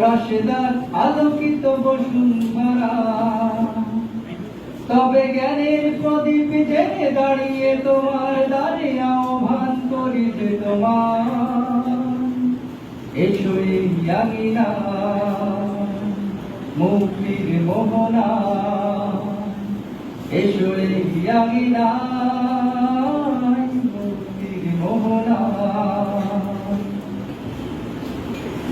রাশেদার আলোকিত বসুন্ধরা তবে জ্ঞানের প্রদীপ জেনে দাঁড়িয়ে তোমার দ্বারে আহ্বান করিতে তোমার। এসরে ইয়ামিনা, মুক্তির মোহনা। এসরে ইয়ামিনা।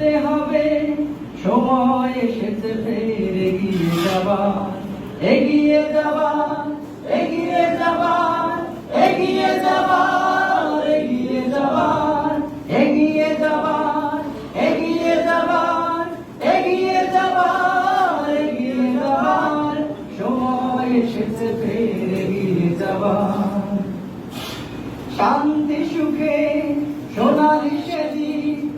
রুখতে হবে। সময় এসেছে, ফের এগিয়ে যাবার এগিয়ে যাবার এগিয়ে যাবার এগিয়ে যাবার সময় শান্তি সুখে সোনালি সেদিন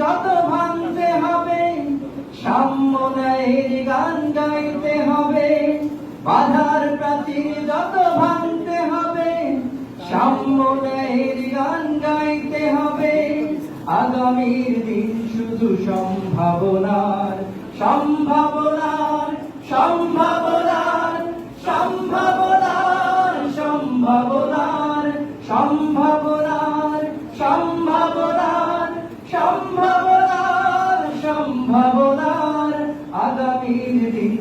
যত ভাঙতে হবে সাম্য ন্যায়ের গান গাইতে হবে বাধার প্রাচীর যত ভাঙতে হবে গান গাইতে হবে আগামীর দিন শুধু সম্ভাবনার সম্ভাবনার সম্ভাবনার সম্ভাবনার সম্ভাবনার সম্ভাবনার সম্ভাবনার সম্ভাবনার সম্ভাবনার আগামীর দিন